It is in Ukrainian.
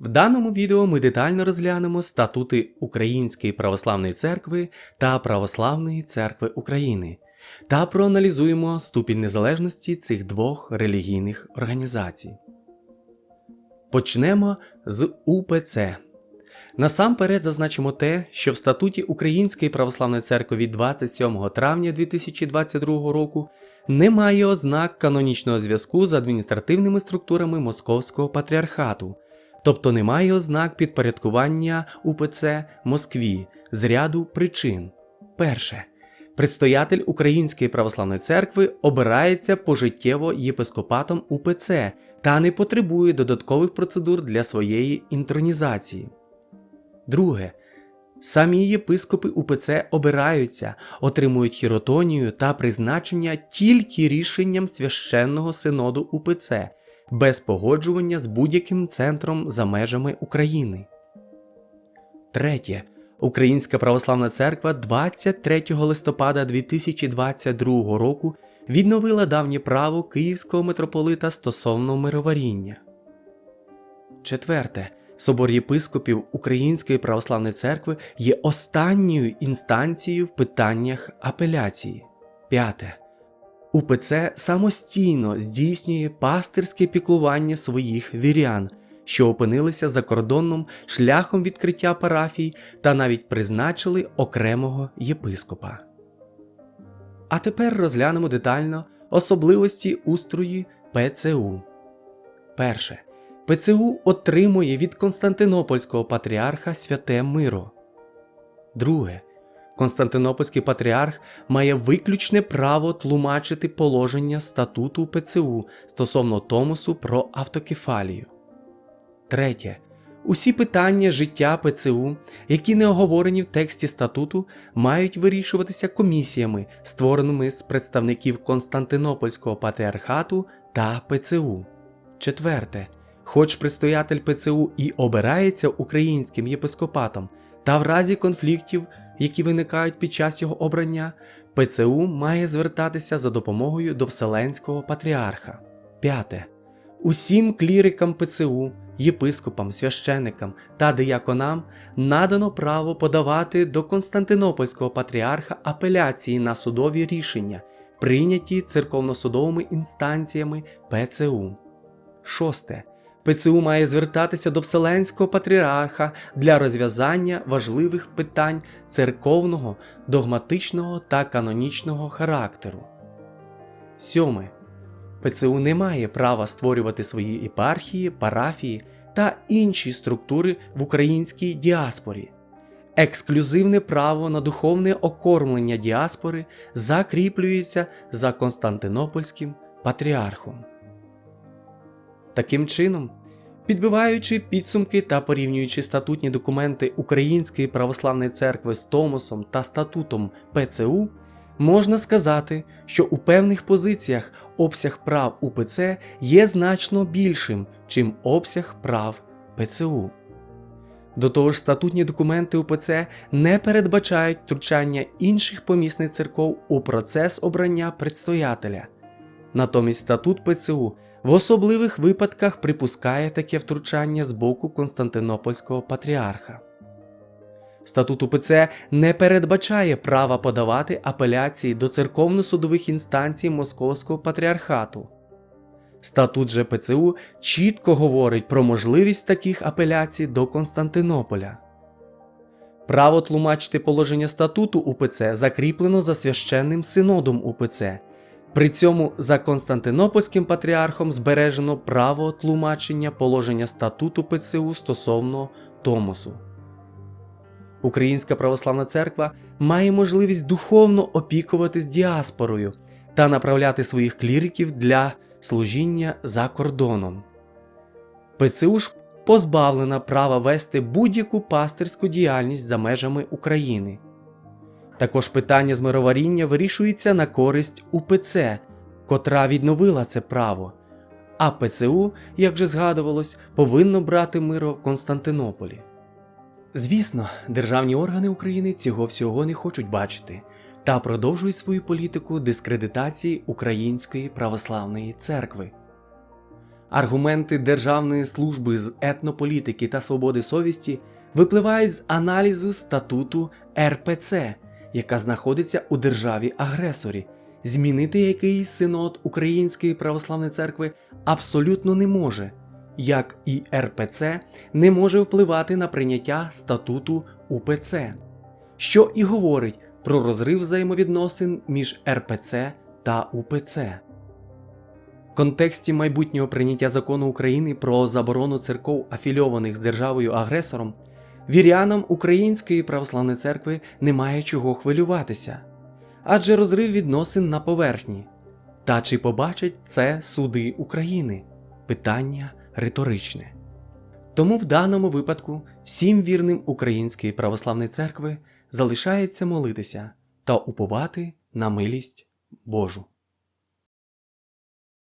В даному відео ми детально розглянемо статути Української православної церкви та Православної церкви України та проаналізуємо ступінь незалежності цих двох релігійних організацій. Почнемо з УПЦ. Насамперед зазначимо те, що в статуті Української православної церкви від 27 травня 2022 року немає ознак канонічного зв'язку з адміністративними структурами Московського патріархату, тобто немає ознак підпорядкування УПЦ Москві з ряду причин. Перше. Предстоятель Української православної церкви обирається пожиттєво єпископатом УПЦ та не потребує додаткових процедур для своєї інтронізації. Друге. Самі єпископи УПЦ обираються, отримують хіротонію та призначення тільки рішенням священного синоду УПЦ, без погоджування з будь-яким центром за межами України. Третє. Українська православна церква 23 листопада 2022 року відновила давнє право Київського митрополита стосовно мироваріння. Четверте. Собор єпископів Української православної церкви є останньою інстанцією в питаннях апеляції. П'яте. УПЦ самостійно здійснює пастирське піклування своїх вірян, що опинилися за кордоном шляхом відкриття парафій та навіть призначили окремого єпископа. А тепер розглянемо детально особливості устрої ПЦУ. Перше. ПЦУ отримує від Константинопольського патріарха святе миро. Друге. Константинопольський патріарх має виключне право тлумачити положення статуту ПЦУ стосовно Томосу про автокефалію. Третє. Усі питання життя ПЦУ, які не оговорені в тексті статуту, мають вирішуватися комісіями, створеними з представників Константинопольського патріархату та ПЦУ. Четверте. Хоч предстоятель ПЦУ і обирається українським єпископатом, та в разі конфліктів, які виникають під час його обрання, ПЦУ має звертатися за допомогою до Вселенського патріарха. П'яте. Усім клірикам ПЦУ, єпископам, священикам та дияконам надано право подавати до Константинопольського патріарха апеляції на судові рішення, прийняті церковно-судовими інстанціями ПЦУ. Шосте. ПЦУ має звертатися до Вселенського патріарха для розв'язання важливих питань церковного, догматичного та канонічного характеру. Сьоме. ПЦУ не має права створювати свої єпархії, парафії та інші структури в українській діаспорі. Ексклюзивне право на духовне окормлення діаспори закріплюється за Константинопольським патріархом. Таким чином, підбиваючи підсумки та порівнюючи статутні документи Української православної церкви з Томосом та статутом ПЦУ, можна сказати, що у певних позиціях обсяг прав УПЦ є значно більшим, чим обсяг прав ПЦУ. До того ж, статутні документи УПЦ не передбачають втручання інших помісних церков у процес обрання предстоятеля. Натомість статут ПЦУ в особливих випадках припускає таке втручання з боку Константинопольського патріарха. Статут УПЦ не передбачає права подавати апеляції до церковно-судових інстанцій Московського патріархату. Статут же ПЦУ чітко говорить про можливість таких апеляцій до Константинополя. Право тлумачити положення статуту УПЦ закріплено за священним синодом УПЦ. При цьому за Константинопольським патріархом збережено право тлумачення положення статуту ПЦУ стосовно Томосу. Українська православна церква має можливість духовно опікуватись діаспорою та направляти своїх кліриків для служіння за кордоном. ПЦУ ж позбавлена права вести будь-яку пастирську діяльність за межами України. Також питання з мироваріння вирішується на користь УПЦ, котра відновила це право, а ПЦУ, як вже згадувалось, повинно брати миро в Константинополі. Звісно, державні органи України цього всього не хочуть бачити та продовжують свою політику дискредитації Української православної церкви. Аргументи Державної служби з етнополітики та свободи совісті випливають з аналізу статуту РПЦ, яка знаходиться у державі-агресорі, змінити який синод Української православної церкви абсолютно не може, як і РПЦ не може впливати на прийняття статуту УПЦ, що і говорить про розрив взаємовідносин між РПЦ та УПЦ. В контексті майбутнього прийняття закону України про заборону церков, афільованих з державою-агресором, вірянам Української православної церкви немає чого хвилюватися, адже розрив відносин на поверхні. Та чи побачать це суди України? Питання риторичне. Тому в даному випадку всім вірним Української православної церкви залишається молитися та уповати на милість Божу.